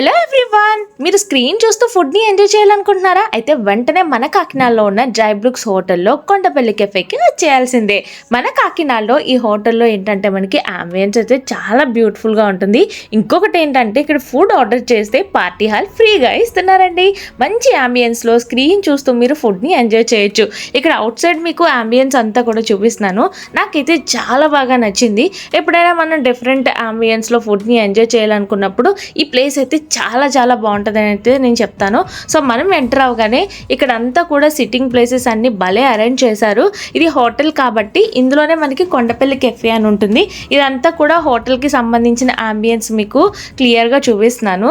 Hello everyone మీరు screen చూస్తూ ఫుడ్ని ఎంజాయ్ చేయాలనుకుంటున్నారా? అయితే వెంటనే మన కాకినాడలో ఉన్న జై బ్రూక్స్ హోటల్లో కొండపల్లి కెఫేకి వచ్చేయాల్సిందే. మన కాకినాడలో ఈ హోటల్లో ఏంటంటే మనకి అంబియన్స్ అయితే చాలా బ్యూటిఫుల్గా ఉంటుంది. ఇంకొకటి ఏంటంటే ఇక్కడ ఫుడ్ ఆర్డర్ చేస్తే పార్టీ హాల్ ఫ్రీగా ఇస్తున్నారండి. మంచి అంబియన్స్లో స్క్రీన్ చూస్తూ మీరు ఫుడ్ని ఎంజాయ్ చేయొచ్చు. ఇక్కడ అవుట్ సైడ్ మీకు అంబియన్స్ అంతా కూడా చూపిస్తున్నాను. నాకైతే చాలా బాగా నచ్చింది. ఎప్పుడైనా మనం డిఫరెంట్ అంబియన్స్లో ఫుడ్ని ఎంజాయ్ చేయాలనుకున్నప్పుడు ఈ ప్లేస్ అయితే చాలా చాలా బాగుంటుంది అయితే నేను చెప్తాను. సో మనం ఎంటర్ అవగానే ఇక్కడ అంతా కూడా సిట్టింగ్ ప్లేసెస్ అన్ని భలే అరేంజ్ చేశారు. ఇది హోటల్ కాబట్టి ఇందులోనే మనకి కొండపల్లి కెఫే అని ఉంటుంది. ఇదంతా కూడా హోటల్కి సంబంధించిన అంబియన్స్ మీకు క్లియర్గా చూపిస్తున్నాను.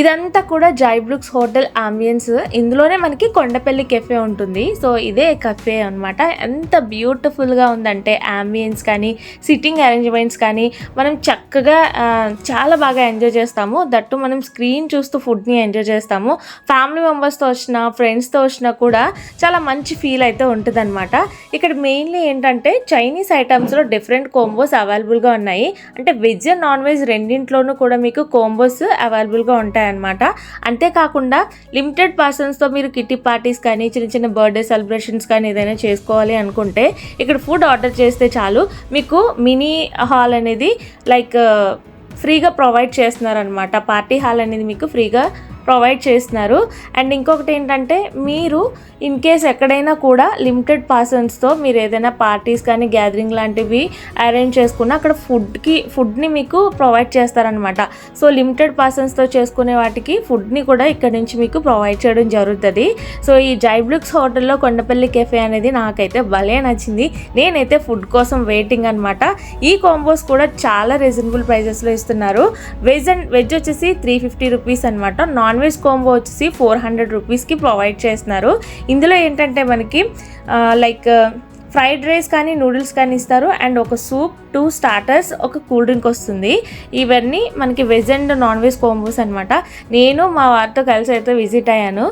ఇదంతా కూడా జైబ్రూక్స్ హోటల్ ఆంబియన్స్ ఇందులోనే మనకి కొండపల్లి కెఫే ఉంటుంది. సో ఇదే కెఫే అనమాట ఎంత బ్యూటిఫుల్గా ఉందంటే ఆంబియన్స్ కానీ సిట్టింగ్ అరేంజ్మెంట్స్ కానీ మనం చక్కగా చాలా బాగా ఎంజాయ్ చేస్తాము. దట్టు మనం స్క్రీన్ చూస్తూ ఫుడ్ని ఎంజాయ్ చేస్తాము. ఫ్యామిలీ మెంబర్స్తో వచ్చినా ఫ్రెండ్స్తో వచ్చినా కూడా చాలా మంచి ఫీల్ అయితే ఉంటుందన్నమాట. ఇక్కడ మెయిన్లీ ఏంటంటే చైనీస్ ఐటమ్స్లో డిఫరెంట్ కోంబోస్ అవైలబుల్గా ఉన్నాయి. అంటే వెజ్ అండ్ నాన్ వెజ్ రెండింటిలోనూ కూడా మీకు కోంబోస్ అవైలబుల్గా ఉంటాయన్నమాట. అంతేకాకుండా లిమిటెడ్ పర్సన్స్తో మీరు కిట్టి పార్టీస్ కానీ చిన్న చిన్న బర్త్డే సెలబ్రేషన్స్ కానీ ఏదైనా చేసుకోవాలి అనుకుంటే ఇక్కడ ఫుడ్ ఆర్డర్ చేస్తే చాలు. మీకు మినీ హాల్ అనేది లైక్ ఫ్రీగా ప్రొవైడ్ చేస్తున్నారనమాట పార్టీ హాల్ అనేది మీకు ఫ్రీగా ప్రొవైడ్ చేస్తున్నారు. అండ్ ఇంకొకటి ఏంటంటే మీరు ఇన్ కేస్ ఎక్కడైనా కూడా లిమిటెడ్ పర్సన్స్తో మీరు ఏదైనా పార్టీస్ కానీ గ్యాదరింగ్ లాంటివి అరేంజ్ చేసుకున్న అక్కడ ఫుడ్కి ఫుడ్ని మీకు ప్రొవైడ్ చేస్తారనమాట సో లిమిటెడ్ పర్సన్స్తో చేసుకునే వాటికి ఫుడ్ని కూడా ఇక్కడ నుంచి మీకు ప్రొవైడ్ చేయడం జరుగుతుంది. సో ఈ జైబ్లుక్స్ హోటల్లో కొండపల్లి కెఫే అనేది నాకైతే భలే నచ్చింది. నేనైతే ఫుడ్ కోసం వెయిటింగ్ అనమాట ఈ కాంబోస్ కూడా చాలా రీజనబుల్ ప్రైజెస్లో ఇస్తున్నారు. వెజ్ అండ్ వెజ్ వచ్చేసి త్రీ ఫిఫ్టీ రూపీస్ అనమాట నాన్ వెజ్ కోంబో వచ్చేసి ఫోర్ హండ్రెడ్ రూపీస్కి ప్రొవైడ్ చేస్తున్నారు. ఇందులో ఏంటంటే మనకి లైక్ ఫ్రైడ్ రైస్ కానీ నూడిల్స్ కానీ ఇస్తారు. అండ్ ఒక సూప్ టూ స్టార్టర్స్ ఒక కూల్ డ్రింక్ వస్తుంది. ఇవన్నీ మనకి veg and non veg combos అనమాట నేను మా వారితో కలిసి అయితే విజిట్ అయ్యాను.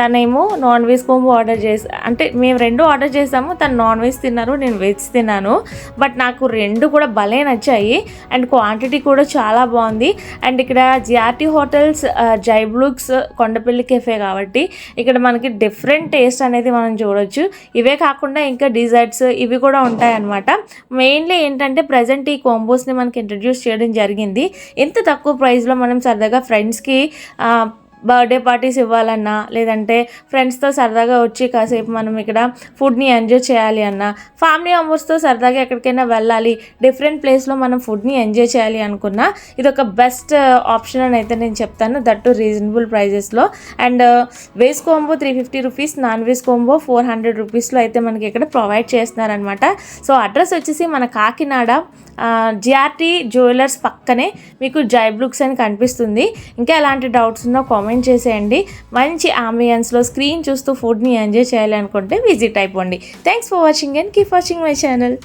తనేమో నాన్ వెజ్ కోంబో ఆర్డర్ చేసి అంటే మేము రెండు ఆర్డర్ చేసాము తను నాన్ వెజ్ తిన్నారు నేను వెజ్ తిన్నాను. బట్ నాకు రెండు కూడా భలే నచ్చాయి. అండ్ క్వాంటిటీ కూడా చాలా బాగుంది. అండ్ ఇక్కడ జిఆర్టీ హోటల్స్ జైబ్లూక్స్ కొండపల్లి కెఫే కాబట్టి ఇక్కడ మనకి డిఫరెంట్ టేస్ట్ అనేది మనం చూడొచ్చు. ఇవే కాకుండా ఇంకా డిజర్ట్స్ ఇవి కూడా ఉంటాయన్నమాట. మెయిన్లీ ఏంటంటే ప్రజెంట్ ఈ కాంబోస్ని మనకి ఇంట్రడ్యూస్ చేయడం జరిగింది. ఇంత తక్కువ ప్రైస్లో మనం సరదాగా ఫ్రెండ్స్కి బర్త్డే పార్టీస్ ఇవ్వాలన్నా లేదంటే ఫ్రెండ్స్తో సరదాగా వచ్చి కాసేపు మనం ఇక్కడ ఫుడ్ని ఎంజాయ్ చేయాలి అన్నా ఫ్యామిలీ మెంబర్స్తో సరదాగా ఎక్కడికైనా వెళ్ళాలి డిఫరెంట్ ప్లేస్లో మనం ఫుడ్ని ఎంజాయ్ చేయాలి అనుకున్నా ఇది ఒక బెస్ట్ ఆప్షన్ అని అయితే నేను చెప్తాను. దట్టు రీజనబుల్ ప్రైజెస్లో. And veg combo three fifty rupees non veg combo four hundred రూపీస్లో అయితే మనకి ఇక్కడ ప్రొవైడ్ చేస్తున్నారనమాట సో అడ్రస్ వచ్చేసి మన కాకినాడ జిఆర్టీ జ్యువెలర్స్ పక్కనే మీకు జైబ్లుక్స్ అని కనిపిస్తుంది. ఇంకా ఎలాంటి డౌట్స్ ఉన్నా కామెంట్ చేసేయండి. మంచి ఆంబియన్స్లో స్క్రీన్ చూస్తూ ఫుడ్ని ఎంజాయ్ చేయాలనుకుంటే విజిట్ అయిపోండి. Thanks for watching and keep watching my channel